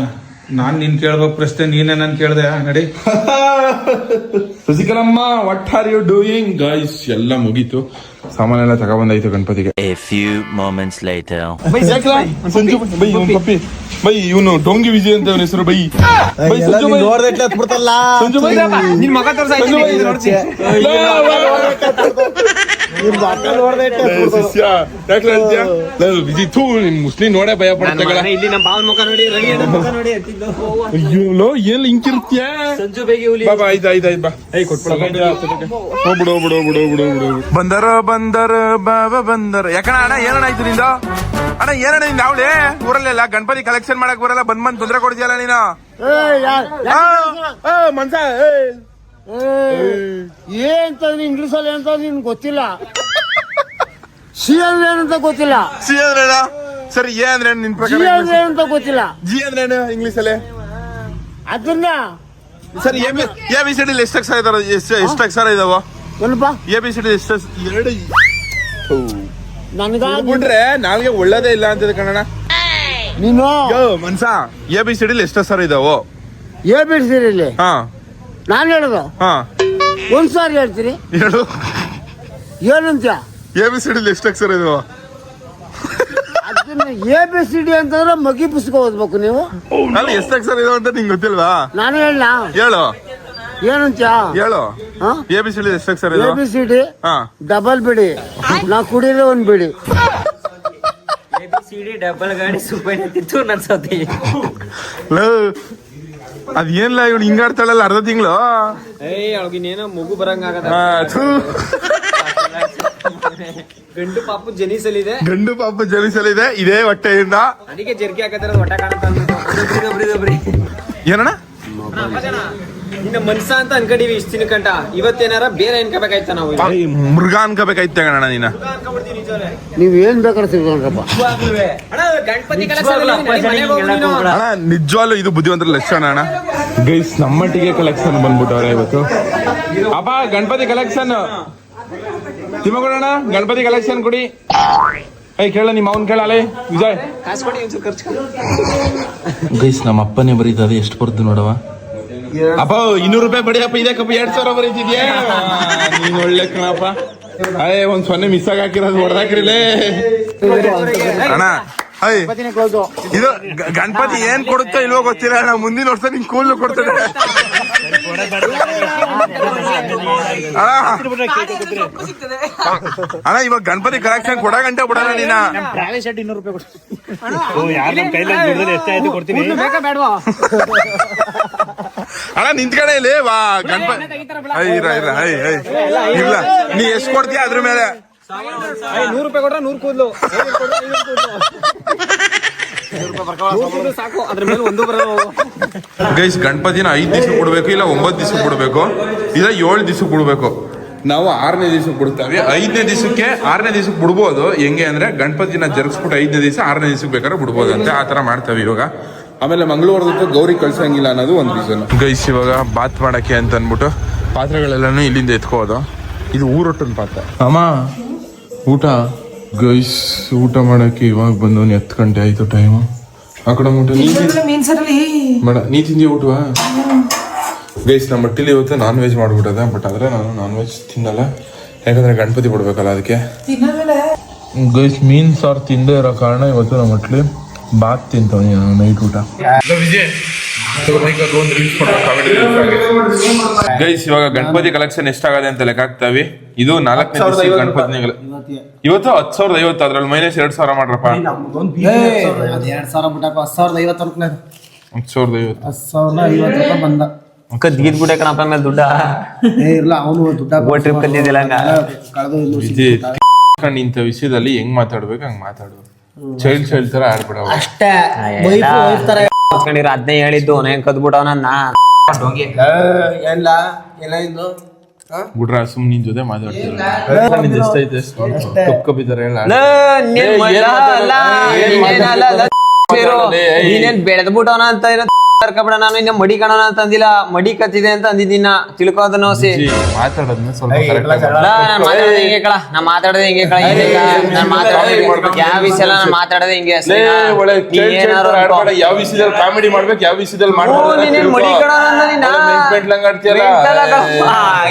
S4: ನಾನ್ ನಿನ್ ಕೇಳ್ಬೇಕು ಪ್ರಶ್ನೆ ನೀನೇ ನನ್ ಕೇಳ್ದೆ ನಡಿ.
S2: ಅಮ್ಮ what are you doing guys ಎಲ್ಲ ಮುಗೀತು. ಸಾಮಾನೆಲ್ಲ ತಗೊಬಂದಾಯ್ತು ಗಣಪತಿಗೆ.
S5: A few moments later.
S2: Sanju bye ಒಂದು ಪಪ್ಪಿ ಬೈ ಇವನು ಡೊಂಗಿ ವಿಜಯ್ ಅಂತ ಅವನ ಹೆಸರು bye. Bye Sanju bye. Sanju bye.
S1: ನಿನ್ ಮಗ ತೋರ್ಸ
S2: ಸಂಜು ಬೈ. ಶಿಷ್ಯ ಯಾಕೆ ಹೇಳ್ತೀಯ ವಿಜಯ್ ಥೂ ನಿನ್ ಮುಸ್ಲಿಂ ನೋಡೇ ಭಯ ಪಡ್ತಾಗಳ
S1: ಇಲ್ಲಿ ನಮ್ಮ ಭಾವನ ಮುಖ ನೋಡಿ ರವಿ ಅಣ್ಣ ಮುಖ ನೋಡಿ
S2: ಅಯ್ಯೋ ಲೋ ಏನ್ ಹಿಂಗಿರ್ತೀಯ
S1: ಸಂಜು ಬೇಗಿ ಹುಲಿ.
S2: ಬಾ ಬಾ ಆಯ್ತು ಆಯ್ತು ಆಯ್ತು ಬಾ. ಏಯ್ ಕೊಟ್ಬಿಡ ಹೋಗ್ಬಿಡು ಬಿಡು ಬಿಡು ಬಿಡು ಬಿಡು ಬಂದರ ಬಂದರ ಬಾಬಾ ಬಂದರ. ಯಾಕಣ ಅಣ್ಣ ಏನಣ್ಣ ಆಯ್ತು ನಿಂದ? ಅಣ್ಣ ಏನಣ್ಣ ನಿಂದ? ಅವಳೆ? ಊರಲ್ಲೆಲ್ಲ ಗಣಪತಿ ಕಲೆಕ್ಷನ್ ಮಾಡಕ್ ಬರಲ್ಲ ಬಂದ್ ಬಂದ್ ತೊಂದ್ರೆ ಕೊಡ್ತೀಯಲ್ಲ ನೀನು? ಮನ್ಸ ಏ.
S3: ಏನ್ ಇಂಗ್ಲಿಷ್ ಅಲ್ಲಿ ಅಂತ ನಿನ್ ಗೊತ್ತಿಲ್ಲ. ಸಿ ಅಂದ್ರೆ ಏನಂತ ಗೊತ್ತಿಲ್ಲ.
S2: ಸಿ ಅಂದ್ರೆ? ಸರಿ ಏ ಅಂದ್ರೆ ನಿನ್
S3: ಜಿ
S2: ಪ್ರಕಾರ
S3: ಅಂದ್ರೆ ಏನಂತ ಗೊತ್ತಿಲ್ಲ.
S2: ಜಿ ಅಂದ್ರೆ ಏನು ಇಂಗ್ಲಿಷ್ ಅಲ್ಲಿ?
S3: ಅದನ್ನ
S2: ಸರಿ A B A B C D ಎಷ್ಟು ಅಕ್ಷರ ಇದಾರೆ ಎಷ್ಟು ಎಷ್ಟು ಅಕ್ಷರ ಇದಾವ?
S3: ಏನಪ್ಪ?
S2: ಎ ಬಿ ಸಿ ಡಿ ಎಷ್ಟು ಎರಡು
S3: ನನ್ಗ
S2: ಬಿಟ್ರೆ ನಾಲ್ಗೆ ಒಳ್ಳೇದೇ ಇಲ್ಲ ಅಂತಿದೆ ಕಣಣ್ಣ.
S3: ನೀನು?
S2: ಯೋ ಮನ್ಸ ಎ ಬಿ ಸಿ ಡಿ ಎಷ್ಟು ಸರ್ ಇದಾವೋ?
S3: ಏ ಬಿಡ್ಸಿರಿ
S2: ಹಾ.
S3: ನಾನ್ ಹೇಳೋದು?
S2: ಹಾ.
S3: ಒಂದ್ ಸಾರಿ ಹೇಳ್ತೀರಿ
S2: ಹೇಳು.
S3: ಏನಂತ?
S2: ಎ ಬಿ ಸಿ ಡಿ ಎಷ್ಟು ಅಕ್ಷರ ಇದು
S3: ಅದನ್ನ ಎ ಬಿ ಸಿ ಡಿ ಅಂತಂದ್ರೆ ಮಗಿ ಪುಸ್ತಕ ಓದ್ಬೇಕು ನೀವು.
S2: ಅಲ್ಲಿ ಎಷ್ಟು ಅಕ್ಷರ ಇದಾವ ಅಂತ ನಿಂಗೆ ಗೊತ್ತಿಲ್ವಾ?
S3: ನಾನು ಹೇಳ
S2: ಹೇಳು.
S3: ಏನಂತ?
S2: ಹೇಳು.
S3: ಹಾ?
S2: ಎ ಬಿ ಸಿ ಡಿ ಎಷ್ಟು ಅಕ್ಷರ
S3: ಎ
S2: ಇದಾವ
S3: ಬಿ ಸಿ ಡಿ
S2: ಹಾ.
S3: ಡಬಲ್ ಬಿಡಿ. ನಾ ಕುಡಿದ್ರೆ ಒಂದು ಬಿಡಿ.
S1: ಸಿಡಿ ಡಬಲ್ ಗಾಡಿ ಸೂಪರ್ ಅಂತಿತ್ತು ನನ್ ಸತಿ.
S2: ಲೋ ಅದ್ ಏನ್ಲ ಇವ್ನು ಹಿಂಗಾಡ್ತಾಳಲ್ಲ ಅರ್ಧ ತಿಂಗಳು?
S1: ಏಯ್ ಮಗು ಬರಂಗ ಆಗದ. ಗಂಡು ಪಾಪ ಜನಿಸಲಿದೆ.
S2: ಗಂಡು ಪಾಪ ಜನಿಸಲಿದೆ ಇದೇ ಹೊಟ್ಟೆಯಿಂದ.
S1: ಅದಕ್ಕೆ ಜರ್ಕಿ ಹಾಕತ್ತಿರೋದು ಹೊಟ್ಟೆ ಕಾಣುತ್ತ ದೊಬ್ರಿ
S2: ಏನಣ್ಣ?
S1: ಇನ್ನ ಮನ್ಸ ಅಂತ ಅನ್ಕೊಂಡಿವಿ ಇಷ್ಟ ದಿನ ಕಂಟ ಇವತ್ತೇನಾರ ಬೇರೆ ಅನ್ಕೋಬೇಕಾಯ್ತ ನಾವು
S2: ಏಯ್, ಮೃಗ ಅನ್ಕೋಬೇಕಾಯ್ತು ನೀನು. ನೀನ
S3: ನೀವ್ ಏನ್ ಬೇಕಾದ್ರೆ ತಿಳ್ಕೊಂಡ್ರಪ್ಪ
S1: ಅಣ್ಣ ಗಣಪತಿ ಕಲೆಕ್ಷನ್
S2: ಅಣ್ಣ ನಿಜವಾಗ್ಲೂ ಇದು ಬುದ್ಧಿವಂತರ ಲಕ್ಷಣ ಅಣ್ಣ. ಗೈಸ್ ನಮ್ಮಟ್ಟಿಗೆ ಕಲೆಕ್ಷನ್ ಬಂದ್ಬಿಟ್ಟವ್ರೆ ಇವತ್ತು. ಅಪ್ಪ ಗಣಪತಿ ಕಲೆಕ್ಷನ್ ತಿಮ್ಮಗೋಣ ಗಣಪತಿ ಕಲೆಕ್ಷನ್ ಕೊಡಿ. ಐ ಕೇಳ ನಿಮ್ಮ ಅವನ್ ವಿಜಯ್.
S1: ಕೊಡಿ ಒಂಚೂರು ಖರ್ಚು.
S2: ಗೈಸ್ ನಮ್ಮ ಅಪ್ಪನೇ ಬರೀತಾರೆ ಎಷ್ಟು ಬರ್ದು ನೋಡವ ಅಪ್ಪ ಇನ್ನೂರು ರೂಪಾಯಿ ಬಡಿಯಪ್ಪ ಇದಕ್ಕಪ್ಪ ಎರಡ್ ಸಾವಿರ ಬರೀತಿದ್ಯಾ? ನೀನ್ ಒಳ್ಳೆ ಕಣಪ್ಪ. ಅಯ್ಯ ಒಂದ್ ಸೊನ್ನೆ ಮಿಸ್ ಆಗಿ ಹಾಕಿರೋದು ಹೊಡೆದಾಕ್ರಿಲೇ ಅಣ್ಣ ಅಯ್ಯ ಇದು ಗಣಪತಿ ಏನ್ ಕೊಡುತ್ತೋ ಇಲ್ವೋ ಗೊತ್ತಿಲ್ಲ ಅಣ್ಣ ಮುಂದಿನ ವರ್ಷ ನಿಂಗೆ ಕೂಲ್ ಕೊಡ್ತದೆ. ಅಣ್ಣ. ಇವಾಗ ಗಣಪತಿ ಕಲೆಕ್ಷನ್ ಕೊಡ ಗಂಟೆ ಬಿಡಲ್ಲ ನೀನ.
S1: ಬೇಕಾ ಬೇಡವಾ?
S2: ಅಣ್ಣ ನಿಂತ್ಕಡೆ ಇಲ್ಲಿ ವಾ ಗಣಪತಿ ಇಲ್ಲ ಇಲ್ಲ ಐ ಐ ಇಲ್ಲ ನೀ ಎಷ್ಟು ಕೊಡ್ತೀಯ ಅದ್ರ ಮೇಲೆ?
S1: ನೂರು ರೂಪಾಯಿ ಕೊಟ್ರೆ ನೂರು ಕೂದಲು. ಸಾಕು ಅದ್ರ ಮೇಲೆ ಒಂದು ಬರಲ್ಲ
S2: ಗೈಸ್ ಗಣಪತಿನ ಐದು ದಿವಸ ಕೊಡ್ಬೇಕು ಇಲ್ಲ ಒಂಬತ್ತು ದಿವಸ ಕೊಡ್ಬೇಕು ಇಲ್ಲ ಏಳು ದಿವಸ ಬಿಡ್ಬೇಕು ನಾವು ಆರನೇ ದಿವಸಕ್ಕೆ ಬಿಡ್ತಾವೆ ಐದನೇ ದಿವಸಕ್ಕೆ ಆರನೇ ದಿವಸಕ್ಕೆ ಬಿಡ್ಬೋದು. ಹೆಂಗೆ ಅಂದ್ರೆ ಗಣಪತಿನ ಜರುಗಿಸ್ಬಿಟ್ಟು ಐದನೇ ದಿವಸ ಆರನೇ ದಿವಸಕ್ಕೆ ಬೇಕಾದ್ರೆ ಬಿಡ್ಬೋದಂತೆ ಅಂತ ಆ ತರ ಮಾಡ್ತಾವೆ ಇವಾಗ. ಆಮೇಲೆ ಮಂಗಳವಾರದ ಗೌರಿ ಕಳ್ಸಂಗಿಲ್ಲ ಅನ್ನೋದು ಒಂದು ರೀಸನ್ ಗೈಸ್ ಇವಾಗ ಬಾತ್ ಮಾಡಕ್ಕೆ ಅಂತ ಅಂದ್ಬಿಟ್ಟು ಪಾತ್ರೆಗಳೆಲ್ಲನೂ ಇಲ್ಲಿಂದ ಎತ್ಕೋದು ಇದು ಊರೊಟ್ಟಿನ ಪಾತ್ರೆ. ಅಮ್ಮ ಊಟ. ಗೈಸ್ ಊಟ ಮಾಡಕ್ಕೆ ಇವಾಗ ಬಂದವನು ಹತ್ತು ಗಂಟೆ ಆಯ್ತು ಟೈಮು ಆ ಕಡೆ ಊಟ ಮೇಡ ನೀ ತಿಂದಿ ಊಟವಾ? ಗೈಸ್ ನಮ್ಮ ಮಟ್ಟಿಲಿ ಇವತ್ತು ನಾನ್ ವೆಜ್ ಮಾಡ್ಬಿಟ್ಟದೆ ಬಟ್ ಆದ್ರೆ ನಾನು ನಾನ್ ವೆಜ್ ತಿನ್ನಲ್ಲ. ಯಾಕಂದ್ರೆ ಗಣಪತಿ ಬಿಡ್ಬೇಕಲ್ಲ ಅದಕ್ಕೆ. ಗೈಸ್ ಮೀನ್ ಸಾರು ತಿಂದೇ ಇರೋ ಕಾರಣ ಇವತ್ತು ನಮ್ಮ ಮಟ್ಲಿ ಬಾತ್ ತಿಂತವನಿ ನೈಟ್ ಊಟ. ಗೈಸ್ ಇವಾಗ ಗಣಪತಿ ಕಲೆಕ್ಷನ್ ಎಷ್ಟಾಗದೆ ಅಂತ ಲೆಕ್ಕ ಹಾಕ್ತಾವಿ. ಇದು ನಾಲ್ಕನೇ ದಿವಸ ಗಣಪತಿ ಇವತ್ತು ಹತ್ತು ಸಾವಿರದ ಐವತ್ತು ಅದ್ರಲ್ಲಿ ಮೈನಸ್ ಎರಡ್ ಸಾವಿರ ಮಾಡ್ರಪ್ಪ.
S7: ಎರಡ್ ಸಾವಿರ ಬಿಟ್ಟಪ್ಪ ಹತ್ತು ಸಾವಿರದ ಐವತ್ತು ರೂಪಾಯಿ
S2: ಹತ್ತು ಸಾವಿರದ ಐವತ್ತು.
S7: ಹತ್ತು ಸಾವಿರದ ಐವತ್ತು ರೂಪಾಯಿ ಬಂದ.
S1: ಕದ್ಗಿದ್ ಬಿಟ್ಟೆ ಕಣಪ್ಪ ಮೇಲೆ ದುಡ್ಡ?
S7: ಏ ಇಲ್ಲ ಅವನು ದುಡ್ಡ
S1: ಟ್ರಿಪ್ ಕಲ್ತಿದ್ದಿಲ್ಲ.
S7: ಕಳೆದು
S2: ಇಂಥ ವಿಷಯದಲ್ಲಿ ಹೆಂಗ್ ಮಾತಾಡ್ಬೇಕು ಹಂಗ್ ಮಾತಾಡು ಚೈಲ್ಡ್ ಚೈಲ್ಡ್ ತರ ಆಡ್ಬಿಡ
S7: ಅಷ್ಟೇ. ವೈಫ್ ವೈಫ್ ತರ
S1: ಕಂಡಿರ ಅದನ್ನೇ ಹೇಳಿದ್ದು ಕದ್ ಕದ್ಬಿಟ್ಟವನ ನಾ
S7: ಎಲ್ಲ ಎಲ್ಲ ಇಂದು
S2: ಬಿಡ್ರ ಸುಮ್ ನಿನ್ ಜೊತೆ ಮಾತಾಡ್ತೀನಿ ಎಷ್ಟೈತೆ ಕಪ್
S1: ನೀನೇನ್ ಬೆಳೆದ್ಬಿಟ್ಟವನ ಅಂತ ಇರೋ ಕರ್ಕೊಬೇಡ ನಾನು ಇನ್ನ ಮಡಿ ಕಾಣೋಣ ಅಂತ ಅಂದಿಲ್ಲ. ಮಡಿ ಕತ್ತಿದೆ ಅಂತ ಅಂದಿದ್ದೀನ ತಿಳ್ಕೋದ ಸಿ
S2: ಜಿ, ಮಾತಾಡೋದ್ನ ಸ್ವಲ್ಪ
S1: ಹಿಂಗೆ ಕಳ. ನಾ ಮಾತಾಡೋದೇ ಹಿಂಗೆ ಕಳ. ನಾನು ಮಾತಾಡೋದೇ ಯಾವ ವಿಷಯ ನಾನ್ ಮಾತಾಡೋದೇ ಹಿಂಗೆ.
S2: ಯಾವ ವಿಷಯದಲ್ಲಿ ಕಾಮಿಡಿ ಮಾಡ್ಬೇಕು ಯಾವ ವಿಷಯದಲ್ಲಿ
S1: ಮಾಡ್ಬೇಕು ನೀನೇನ್ ಮಡಿ ಕಣ.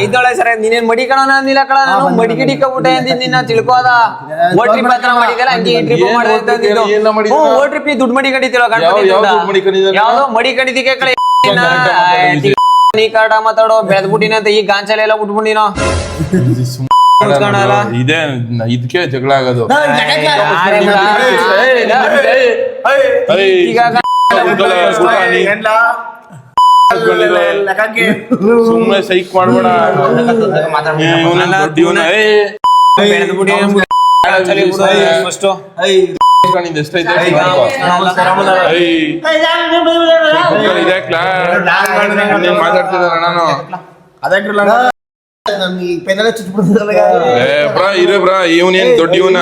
S1: ಇದ್ದೊಳೆ ಸರ ನೀನೇನ್ ಮಡಿ ಕಣ ಅಂದಿಲ್ಲ ಕಳ ನಾನು ಮಡಿ ಗಿಡಿ ಕಬಿಟ್ಟೆ ಅಂದಿದ್ ನಿನ್ನ ತಿಳ್ಕೋದ. ಓ ಟ್ರಿಪ್ ಹತ್ರ ಮಾಡಿದಲ್ಲ ಹಂಗೆ ಟ್ರಿಪ್ ಮಾಡಿದೆ ಅಂತ
S2: ಓ trip
S1: ಅಂದಿದ್ದು.
S2: ಏನ್ ಮಾಡಿದ?
S1: ಹ್ಞೂ, ಓ ಟ್ರಿಪ್ ದುಡ್ಡು ಮಡಿ ಕಡಿತಿರೋ
S2: ಯಾವ- ಯಾವ ದುಡ್ಡ್ ಮಡಿ ಕಡಿದಿದ್ದಾನೆ?
S1: ಯಾವ್ದೋ ಮಡಿ ಕಡಿದಿಕ್ಕೆ ಕಳೆ
S2: correct ಆಗಿ ಮಾತಾಡು,
S1: ನೀ ಕಾಟ ಮಾತಾಡೋ ಬೆಳೆದ್ಬಿಟ್ಟಿನ ಅಂತ ಈ ಗಾಂಚಲೆ ಎಲ್ಲ ಉಟ್ಬಿಟ್ಟಿನೋ?
S2: ಇದೇ ಇದಕ್ಕೆ ಜಗಳ ಆಗೋದು ಸುಮ್ಮನೆ ಸೈಕ್ ಮಾಡ್ಬೇಡ
S1: ಬಿಡು ಫಸ್ಟ್?
S2: ನೀನ್? ಬ್ರಾ ಇರು ಬ್ರಾ ಇವನೇನ್ ದೊಡ್ಡ ಇವನ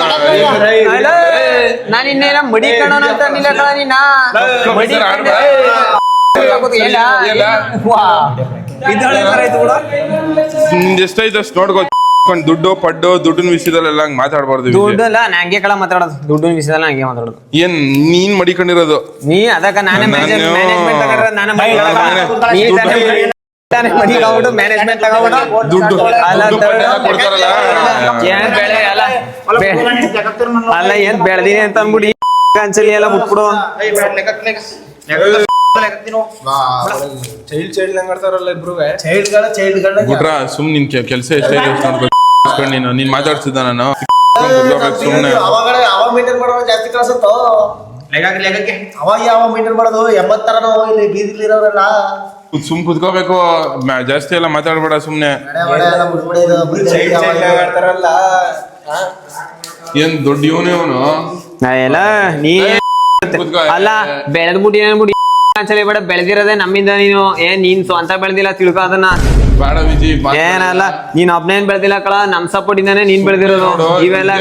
S1: ನಾನ್ ಇನ್ನೇನ ಮಡಿ ಕಣೋಣ ಅಂತ ಕಣ ನೀನ? ಮಡಿ
S2: ನೋಡ್ಕೊ. ಕೊಂಡ್ ದುಡ್ಡು ಪಡ್ಡು ದುಡ್ಡಿನ ವಿಷಯದಲ್ಲೆಲ್ಲ ಹಂಗ್ ಮಾತಾಡ್ಬಾರ್ದು ವಿಜಯ್.
S1: ದುಡ್ಡು ಅಲ್ಲ ನಾ ಹಂಗೆ ಕಳ ಮಾತಾಡೋದು. ದುಡ್ಡಿನ ವಿಷಯದಲ್ಲಿ ಹಂಗೆ ಮಾತಾಡೋದು.
S2: ಏನ್ ನೀನ್ ಮಡಿಕೊಂಡಿರೋದು
S1: ನೀ ಅದಕ್ಕ ನಾನೇ
S2: ನಾನು-
S1: ಮ್ಯಾನೇಜ್ಮೆಂಟ್ ತಗೊಂಡ್ರೆ ನಾನೇ ಮಡಿ
S2: ನಾನು-
S1: ನೀ
S2: ದುಡ್ಡು-
S1: ತಾನೇ- ತಾನೇ ಮಡಿ ತಗೊಂಡು ಮ್ಯಾನೇಜ್ಮೆಂಟ್ ತಗೊಂಡು
S2: ದುಡ್ಡು
S1: ಅಲ್ಲ
S2: ದುಡ್ಡು ಪಡ್ಡು ಎಲ್ಲ ಕೊಡ್ತಾರಲ್ಲ.
S1: ಏನ್ ಬೆಳೆ ಅಲ್ಲ. ಬೆ- ಅಲ್ಲ ಏನ್ ಬೆಳ್ದಿನಿ ಅಂತ ಅನ್ಬಿಡಿ ಕಾಂಚಲಿ ಎಲ್ಲ ಬಿಟ್ಬಿಡು
S7: ಚೈಲ್ಡ್ ಚೈಲ್ಡ್ ನಂಗೆ ಆಡ್ತಾರಲ್ಲ ಇಬ್ರು
S2: ಚೈಲ್ಡ್ ಸುಮ್ ನಿನ್ ಕೆಲಸ ಇಸ್ಕೊಂಡ್ ನೀನು ನೀನ್ ಮಾತಾಡ್ತಿದ್ದ ನಾನು.
S9: ಜಾಸ್ತಿ ಅವಾಗ ಯಾವ ಮೇಂಟೈನ್ ಮಾಡೋದು? ಇಲ್ಲಿ ಬೀದಿಲಿ ಇರೋರೆಲ್ಲ.
S2: ಕುತ್- ಸುಮ್ ಕುತ್ಕೋಬೇಕು. ಜಾಸ್ತಿ ಎಲ್ಲ ಮಾತಾಡ್ಬೇಡ ಸುಮ್ನೆ. ಏನ್ ದೊಡ್ಡ ಇವನು ಇವನು?
S1: ನಾ ಎಲ್ಲ ನೀ
S2: ಕುತ್ಕೋ.
S1: ಅಲ್ಲ ಬೆಳೆದ್ಬಿಟ್ಟು ಏನ್ಬಿಡಿ ಅನ್ಸಲಿ ಬೇಡ ಬೆಳೆದಿರೋದೇ ನಮ್ಮಿಂದ ನೀನು. ಏನ್ ನೀನ್ ಸ್ವಂತ ಬೆಳೆದಿಲ್ಲ ತಿಳ್ಕೊ ಅದನ್ನ.
S2: ಬೇಡ ವಿಜಿ
S1: ಏನಲ್ಲ ನೀನ್ ಒಬ್ನೇನ್ ಬೆಳೆದಿಲ್ಲ ಕಳ ನಮ್ ಸಪೋರ್ಟ್ ಇಂದಾನೆ ನೀನ್ ಬೆಳೆದಿರೋದು
S2: ನೋಡು,
S1: ಇವೆಲ್ಲ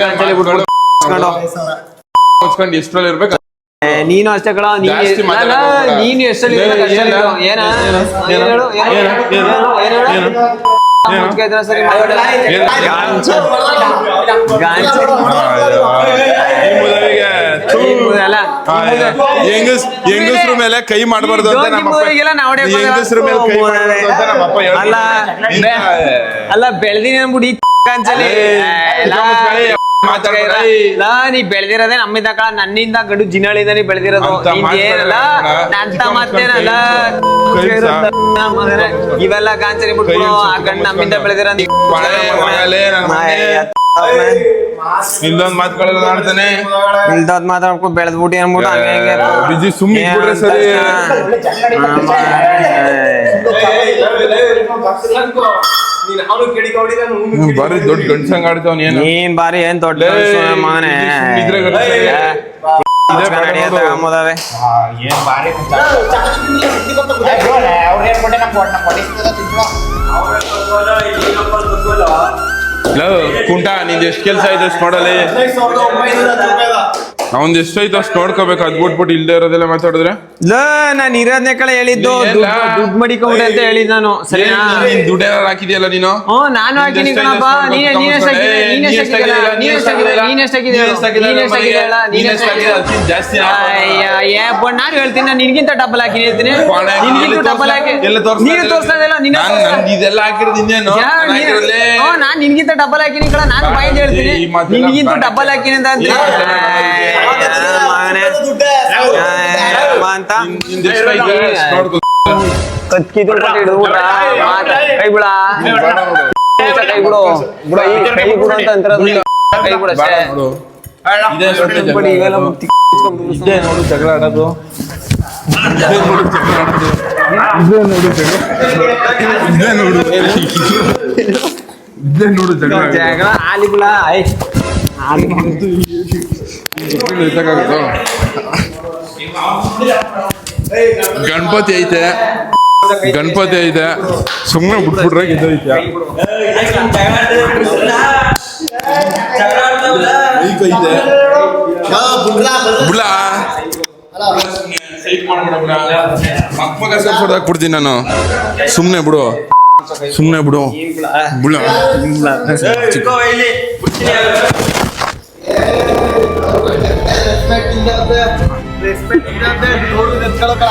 S2: ಎಷ್ಟ್ರಲ್ಲಿ ಇರ್ಬೇಕು
S1: ನೀನು ಅಷ್ಟೇ ಕಳ ನೀನ್ ಎಷ್ಟಲ್ಲಿ
S2: ಏನ?
S1: ಸರಿ. ಗಾಂಚ.
S2: ಹೆಂಗಸ್ ಹೆಂಗಸ್ರ ಮೇಲೆ ಕೈ ಮಾಡಬಾರ್ದು ಅಂತ ನಮ್ಮ. ಹೆಂಗಸ್ರ ಮೇಲೆ ಕೈ ಮಾಡಬಾರ್ದು ಅಂತ ನಮ್ಮ ಅಪ್ಪ
S1: ಅಲ್ಲ ಅಲ್ಲ ಬೆಳ್ದಿನಿ ಬಿಡಿ ನೀ ಬೆಳೆದಿರೋದೇ ನಮ್ಮಿಂದ ಕಳ ನನ್ನಿಂದ ಗಡು ಜಿನಳಿಂದ ನೀ ಬೆಳೆದಿರೋದು. ಏನಲ್ಲ. ಅಂತ ಮತ್ತೇನಲ್ಲ ಇವೆಲ್ಲ ಗಾಂಚರಿ ಬಿಟ್ಬಿಡು. ಆ ಗಂಡು ನಮ್ಮಿಂದ ಬೆಳೆದಿರೋ
S2: ಇಲ್ಲೊಂದ್ ಮಾತುಗಳೆಲ್ಲ ಆಡ್ತಾನೆ
S1: ಇಲ್ದದ್ ಮಾತಾಡ್ಕೊಂಡು ಬೆಳೆದ್ಬಿಟ್ಟು ಅನ್ಬಿಟ್ಟು ಹಂಗೆ ಹಂಗೆ
S2: ಬಿಜಿ ಸುಮ್ನೆ ಇಟ್ಬಿಟ್ರೆ ಸರಿ ಬಾರಿ ದೊಡ್ಡ ಗಂಡ್ಸಂಗ್ ಆಡ್ತಾವ್ ಏನು
S1: ನೀನ್ ಬಾರಿ ಏನ್ ದೊಡ್ಡ ಮಗನೇ
S2: ಬಿಜಿ ಅವ್ರೇನ್ ಗಂಡ್ಸ.
S1: ಇದೇ
S2: ಬೇಡ ನೋಡು.
S1: ತಗೊಂಬೋದವೆ
S2: ಲೋ, ಕುಂಟ ನಿಂದ ಎಷ್ಟು ಕೆಲಸ ಇದೆ ಅಷ್ಟ್ ಅವ್ನ್ ಎಷ್ಟೈತೆ ಅಷ್ಟ್ ನೋಡ್ಕೋಬೇಕು. ಅದ್ ಬಿಟ್ಬಿಟ್ಟು ಇಲ್ದೇ ಇರೋದೆಲ್ಲ ಮಾತಾಡಿದ್ರೆ?
S1: ಲೋ ನಾನ್ ಇರೋದ್ನೇ ಕಳೆ ಹೇಳಿದ್ದು.
S2: ನೀ ಎಲ್ಲ-
S1: ದುಡ್ಡು ಮಡಿಕೊಂಬಿಡೆ ಅಂತ ಹೇಳಿದ್ ನಾನು ಸರಿನಾ?
S2: ದುಡ್ಡೆಲ್ಲ ಹಾಕಿದ್ಯಲ್ಲ ನೀನು?
S1: ಹ್ಞೂ ನಾನು ಹಾಕಿನಿ ಕಣಪ್ಪ. ನೀನೇ ನೀನ್ ಎಷ್ಟಾಗಿದೆ ನೀನ್ ನೀನ್ ಎಷ್ಟಾಗಿದೆ ನೀನ್ ಎಷ್ಟಾಗಿದೆ ನೀನ್ ಎಷ್ಟಾಗಿದೆ ಹೇಳ ನೀನ್ ಎಷ್ಟಾಗಿದೆ
S2: ಜಾಸ್ತಿ
S1: ಅಯ್ಯ ಏ ಬಟ್ ನಾನು ಹೇಳ್ತೀನಿ ನಾನು ನಿನ್ಗಿಂತ ಡಬಲ್ ಹಾಕಿನಿ ಹೇಳ್ತೀನಿ. ನಿನ್ಗಿಂತ ಡಬಲ್ ಹಾಕಿ ನೀನು ನಿನ್ನ
S2: ನಾನ್ ನಂದ್ ಇದೆಲ್ಲ ಹಾಕಿರೋದು ಇನ್ನೇನು? ನಾನ್ ಹಾಕಿರೋದ್ಲೇ.
S1: ನಾನ್ ನಿನ್ಗಿಂತ ಡಬಲ್ ಹಾಕಿನಿ ಕಣ ನಾನು ಬಾಯಿ ಹೇಳ್ತೀನಿ. ನಿನ್ಗಿಂತ. ಡಬಲ್ ಹಾಕಿನಿ ಅಂತ ಅಂತೀನಿ.
S2: ಈ ಮಾತೆಲ್ಲ
S1: ಏ, ಮಗನೇ.
S9: ದುಡ್ಡೇ.
S1: ಏ, ಬಾ ಅಂತ
S2: ನಿನ್- ನಿಂದ್ ಎಷ್ಟೈತೆ ಅಷ್ಟ್ ನೋಡ್ಕೊ.
S1: ಕತ್ಕಿ ದುಡ್ಡು ಇಡ್ಬಿಟ್ರ ಕೈ ಬಿಡ
S2: ಬೇಡ ನೋಡು.
S1: ಕೈ ಬಿಡು ಬಿಡು ಈ ಕೈ ಬಿಡು ಅಂತ ಅಂತಾರದು ಕೈ ಬಿಡು
S2: ಬೇಡ
S1: ಅಷ್ಟೇ
S2: ನೋಡು. ಇದೇ ನೋಡ್ರಿ ಜಗಳ
S1: ಬಿಡಿ, ಇವೆಲ್ಲ
S2: ಆಡೋದು.
S1: ಮುತ್ತಿ
S2: ಇದೇ ನೋಡು ಜಗಳ ಆಡೋದು ಇದೇ ನೋಡು ಜಗಳ ಆಡೋದು ಇದೇ ನೋಡು ಜಗಳ ಇದೇ ನೋಡು ಇದೇ ನೋಡು ಜಗಳ ಆಡೋದು.
S1: ಜಗಳ ಆಲಿ ಬಿಡ ಐ ಆಲಿ
S2: ಗೊತ್ತಿಲ್ಲ ಎತ್ತಕ್ಕಾಗುತ್ತೋ? ಗಣಪತಿ ಐತೆ. ಗಣಪತಿ ಐತೆ. ಸುಮ್ಮನೆ ಬಿಟ್ಬಿಟ್ರೆ ಗೆದ್ದೈತೆ ಕೊಡ್ತೀನಿ ನಾನು. ಸುಮ್ಮನೆ ಬಿಡು. ಸುಮ್ಮನೆ ಬಿಡು. ಬಿಡ
S9: ರೆಸ್ಪೆಕ್ಟ್ ಇಲ್ಲದೆ ರೆಸ್ಪೆಕ್ಟ್ ಇಲ್ಲದೆ ನೋಡು ನೆನ್ಸ್ಕೊಳಕ